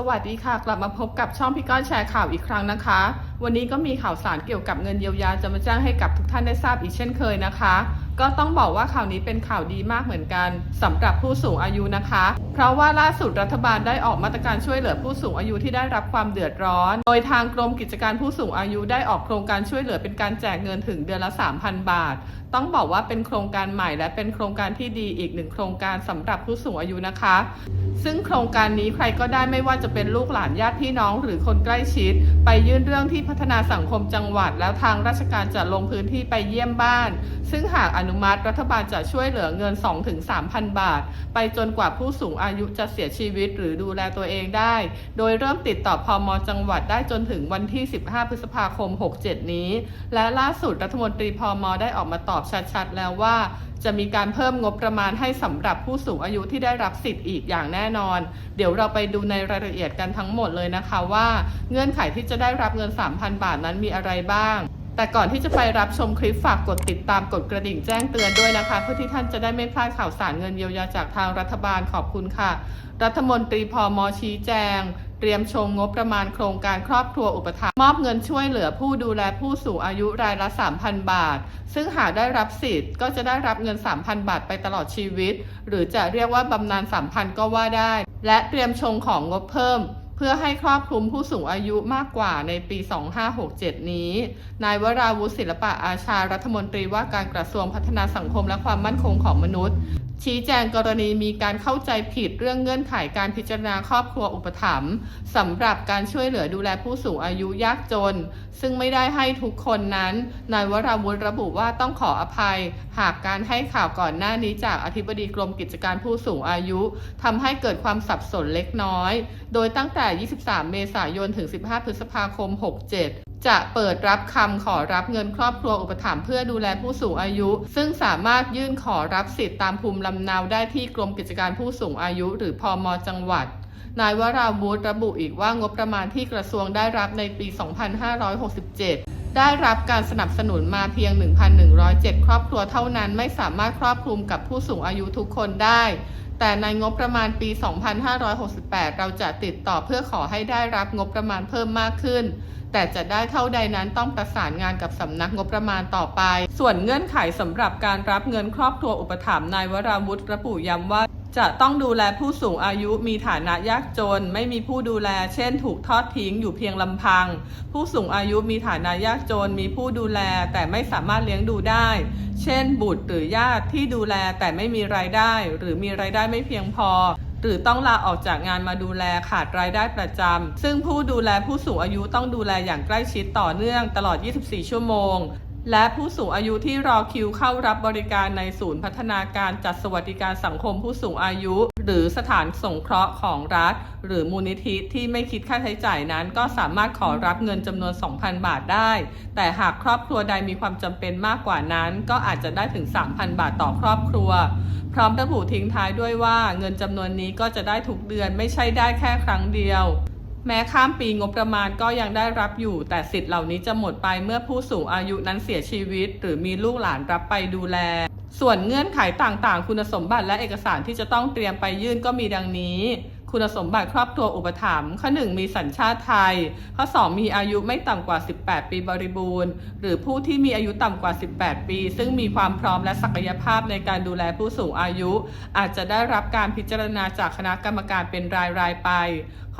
สวัสดีค่ะ กลับมาพบกับช่องพี่ก้อนแชร์ข่าวอีกครั้งนะคะ วันนี้ก็มีข่าวสารเกี่ยวกับเงินเยียวยาจะมาแจ้งให้กับทุกท่านได้ทราบอีกเช่นเคยนะคะ ก็ต้องบอกว่าข่าวนี้เป็นข่าวดีมากเหมือนกันสำหรับผู้สูงอายุนะคะ เพราะว่าล่าสุดรัฐบาลได้ออกมาตรการช่วยเหลือผู้สูงอายุที่ได้รับความเดือดร้อน โดยทางกรมกิจการผู้สูงอายุได้ออกโครงการช่วยเหลือเป็นการแจกเงินถึงเดือนละ 3,000 บาท ต้องบอกว่าเป็นโครงการใหม่และเป็นโครงการที่ดีอีกหนึ่งโครงการสำหรับผู้สูงอายุนะคะ ซึ่งโครงการนี้ใครก็ได้ไม่ว่าจะเป็นลูกหลานญาติพี่น้อง หรือคนใกล้ชิด ไปยื่นเรื่องที่พัฒนาสังคมจังหวัด แล้วทางราชการจะลงพื้นที่ไปเยี่ยมบ้าน ซึ่งหากอนุมัติรัฐบาลจะช่วยเหลือเงิน 2-3,000 บาท ไปจนกว่าผู้สูงอายุจะเสียชีวิตหรือดูแลตัวเองได้ โดยเริ่มติดต่อพมจังหวัดได้จนถึงวันที่ 15 พฤษภาคม 67 นี้ และล่าสุดรัฐมนตรีพมได้ออกมาตอบชัดๆ แล้วว่า จะมีการเพิ่มงบประมาณให้สำหรับผู้สูงอายุที่ได้รับสิทธิ์อีกอย่างแน่นอน เดี๋ยวเราไปดูในรายละเอียดกันทั้งหมดเลยนะคะว่า เงื่อนไขที่จะได้รับเงิน 3,000 บาทนั้นมีอะไรบ้าง แต่ก่อนที่จะไปรับชมคลิปฝากกดติดตามกดกระดิ่งแจ้งเตือนด้วยนะคะ เพื่อที่ท่านจะได้ไม่พลาดข่าวสารเงินเยียวยาจากทางรัฐบาลขอบคุณค่ะ รัฐมนตรีพอมชี้แจง เตรียมชงงบประมาณโครงการครอบครัวอุปถัมภ์มอบเงินช่วยเหลือผู้ดูแลผู้สูงอายุรายละ 3,000 บาท ซึ่งหากได้รับสิทธิ์ก็จะได้รับเงิน 3,000 บาทไปตลอดชีวิต หรือจะเรียกว่าบำนาญ3,000 ก็ว่าได้ และเตรียมชงของงบเพิ่ม เพื่อให้ครอบคลุมผู้สูงอายุมากกว่าในปี 2567 นี้ นายวราวุฒิศิลปะอาชารัฐมนตรีว่าการกระทรวงพัฒนาสังคมและความมั่นคงของมนุษย์ ชี้แจงกรณีมีการเข้าใจผิดเรื่องเงื่อนไขการพิจารณาครอบครัวอุปถัมภ์สำหรับการช่วยเหลือดูแลผู้สูงอายุยากจน ซึ่งไม่ได้ให้ทุกคนนั้น นายวราวุฒิระบุว่าต้องขออภัย หากการให้ข่าวก่อนหน้านี้จากอธิบดีกรมกิจการผู้สูงอายุทำให้เกิดความสับสนเล็กน้อย โดยตั้งแต่23 เมษายน ถึง 15 พฤษภาคม 67จะเปิดรับคำขอรับเงินครอบครัวอุปถัมภ์เพื่อดูแลผู้สูงอายุ ซึ่งสามารถยื่นขอรับสิทธิ์ตามภูมิลำเนาได้ที่กรมกิจการผู้สูงอายุ หรือพอมจังหวัด นายวราวุธระบุอีกว่างบประมาณที่กระทรวงได้รับในปี 2567 ได้รับการสนับสนุนมาเพียง 1,107 ครอบครัวเท่านั้นไม่สามารถครอบคลุมกับผู้สูงอายุทุกคนได้ แต่ในงบประมาณปี 2568 เราจะติดต่อเพื่อขอให้ได้รับงบประมาณเพิ่มมากขึ้น แต่จะได้เท่าใดนั้นต้องประสานงานกับสำนักงบประมาณต่อไป ส่วนเงื่อนไขสำหรับการรับเงินครอบครัวอุปถัมภ์นายวราวุธระบุย้ำว่า จะต้องดูแลผู้สูงอายุมีฐานะยากจน ไม่มีผู้ดูแล เช่น ถูกทอดทิ้งอยู่เพียงลำพัง ผู้สูงอายุมีฐานะยากจน มีผู้ดูแลแต่ไม่สามารถเลี้ยงดูได้ เช่น บุตรหรือญาติที่ดูแลแต่ไม่มีรายได้ หรือมีรายได้ไม่เพียงพอ หรือต้องลาออกจากงานมาดูแลขาดรายได้ประจำซึ่งผู้ดูแลผู้สูงอายุต้องดูแลอย่างใกล้ชิดต่อเนื่องตลอด 24 ชั่วโมง และผู้สูงอายุที่รอคิวเข้ารับบริการในศูนย์พัฒนาการจัดสวัสดิการสังคมผู้สูงอายุ หรือสถานสงเคราะห์ของรัฐ หรือมูลนิธิที่ไม่คิดค่าใช้จ่ายนั้น ก็สามารถขอรับเงินจำนวน 2,000 บาทได้ แต่หากครอบครัวใดมีความจำเป็นมากกว่านั้น ก็อาจจะได้ถึง 3,000 บาทต่อครอบครัว พร้อมระบุทิ้งท้ายด้วยว่าเงินจำนวนนี้ก็จะได้ทุกเดือนไม่ใช่ได้แค่ครั้งเดียว แม้ข้ามปีงบประมาณก็ยังได้รับอยู่ แต่สิทธิ์เหล่านี้จะหมดไปเมื่อผู้สูงอายุนั้นเสียชีวิต หรือมีลูกหลานรับไปดูแล ส่วนเงื่อนไขต่างๆ คุณสมบัติและเอกสารที่จะต้องเตรียมไปยื่นก็มีดังนี้คุณสมบัติครอบครัวอุปถัมภ์ข้อ 1 มีสัญชาติไทย ข้อ 2 มีอายุไม่ต่ำกว่า 18 ปีบริบูรณ์ หรือผู้ที่มีอายุต่ำกว่า 18 ปี ซึ่งมีความพร้อมและศักยภาพในการดูแลผู้สูงอายุ อาจจะได้รับการพิจารณาจากคณะกรรมการเป็นรายๆไป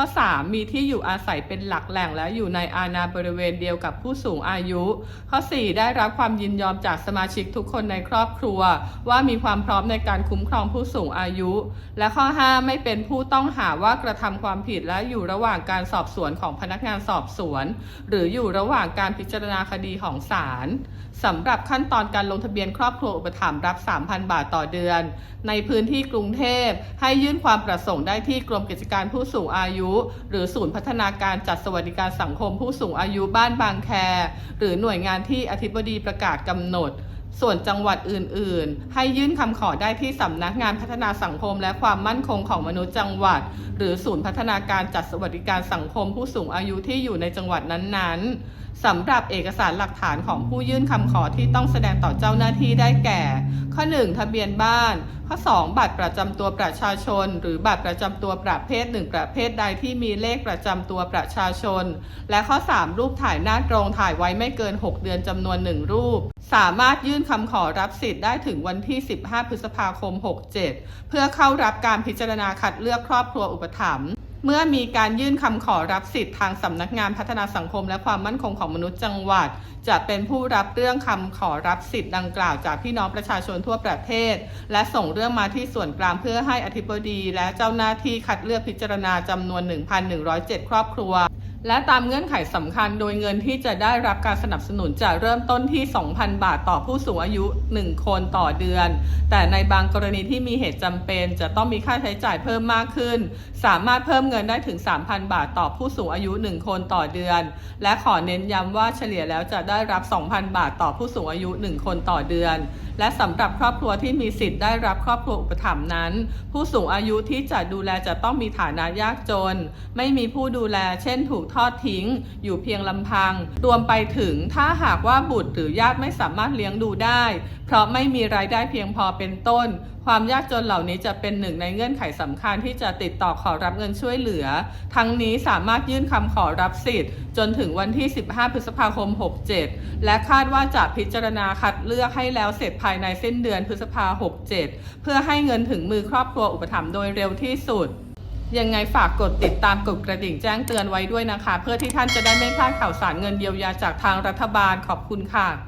ข้อ 3 มีที่อยู่อาศัยเป็นหลักแหล่งและอยู่ในอาณาบริเวณเดียวกับผู้สูงอายุ ข้อ 4 ได้รับความยินยอมจากสมาชิกทุกคนในครอบครัว ว่ามีความพร้อมในการคุ้มครองผู้สูงอายุ และข้อ 5 ไม่เป็นผู้ต้องหาว่ากระทำความผิดและอยู่ระหว่างการสอบสวนของพนักงานสอบสวน หรืออยู่ระหว่างการพิจารณาคดีของศาลสำหรับขั้นตอนการลงทะเบียนครอบครัวอุปถัมภ์รับ 3,000 บาทต่อเดือน ในพื้นที่กรุงเทพให้ยื่นความประสงค์ได้ที่กรมกิจการผู้สูงอายุหรือศูนย์พัฒนาการจัดสวัสดิการสังคมผู้สูงอายุบ้านบางแค หรือหน่วยงานที่อธิบดีประกาศกำหนด ส่วนจังหวัดอื่น ๆ ให้ยื่นคำขอได้ที่สำนักงานพัฒนาสังคมและความมั่นคงของมนุษย์จังหวัด หรือศูนย์พัฒนาการจัดสวัสดิการสังคมผู้สูงอายุที่อยู่ในจังหวัดนั้นๆสำหรับเอกสารหลักฐานของผู้ยื่นคำขอที่ต้องแสดงต่อเจ้าหน้าที่ได้แก่ ข้อ 1 ทะเบียนบ้าน ข้อ 2 บัตรประจำตัวประชาชน หรือบัตรประจำตัวประเภทหนึ่งประเภทใดที่มีเลขประจำตัวประชาชน และข้อ 3 รูปถ่ายหน้าตรงถ่ายไว้ไม่เกิน 6 เดือนจำนวน 1 รูป สามารถยื่นคำขอรับสิทธิ์ได้ถึงวันที่ 15 พฤษภาคม 67 เพื่อเข้ารับการพิจารณาคัดเลือกครอบครัวอุปถัมภ์ เมื่อมีการยื่นคำขอรับสิทธิ์ทางสำนักงานพัฒนาสังคม และความมั่นคงของมนุษย์จังหวัด จะเป็นผู้รับเรื่องคำขอรับสิทธิ์ดังกล่าวจากพี่น้องประชาชนทั่วประเทศ และส่งเรื่องมาที่ส่วนกลางเพื่อให้อธิบดี และเจ้าหน้าที่คัดเลือกพิจารณาจำนวน 1,107 ครอบครัว และตามเงื่อนไขสำคัญโดยเงินที่จะได้รับการสนับสนุนจะเริ่มต้นที่ 2,000 บาทต่อผู้สูงอายุ 1 คนต่อเดือน แต่ในบางกรณีที่มีเหตุจำเป็น จะต้องมีค่าใช้จ่ายเพิ่มมากขึ้น สามารถเพิ่มเงินได้ถึง 3,000 บาทต่อผู้สูงอายุ 1 คนต่อเดือน และขอเน้นย้ำว่าเฉลี่ยแล้วจะได้รับ 2,000 บาทต่อผู้สูงอายุ 1 คนต่อเดือน และสำหรับครอบครัวที่มีสิทธิ์ได้รับครอบครัวอุปถัมภ์นั้น ผู้สูงอายุที่จะดูแลจะต้องมีฐานะยากจน ไม่มีผู้ดูแล เช่น ถูกทอดทิ้ง อยู่เพียงลำพัง รวมไปถึงถ้าหากว่าบุตรหรือญาติไม่สามารถเลี้ยงดูได้ เพราะไม่มีรายได้เพียงพอเป็นต้น ความยากจนเหล่านี้จะเป็นหนึ่งในเงื่อนไขสำคัญที่จะติดต่อขอรับเงินช่วยเหลือ ทั้งนี้สามารถยื่นคำขอรับสิทธิ์ จนถึงวันที่ 15 พฤษภาคม 67 และคาดว่าจะพิจารณาคัดเลือกให้แล้วเสร็จภายในสิ้นเดือนพฤษภา 67 เพื่อให้เงินถึงมือครอบครัวอุปถัมภ์โดยเร็วที่สุดยังไงฝากกดติดตามกดกระดิ่งแจ้งเตือนไว้ด้วยนะคะ เพื่อที่ท่านจะได้ไม่พลาดข่าวสารเงินเยียวยาจากทางรัฐบาลขอบคุณค่ะ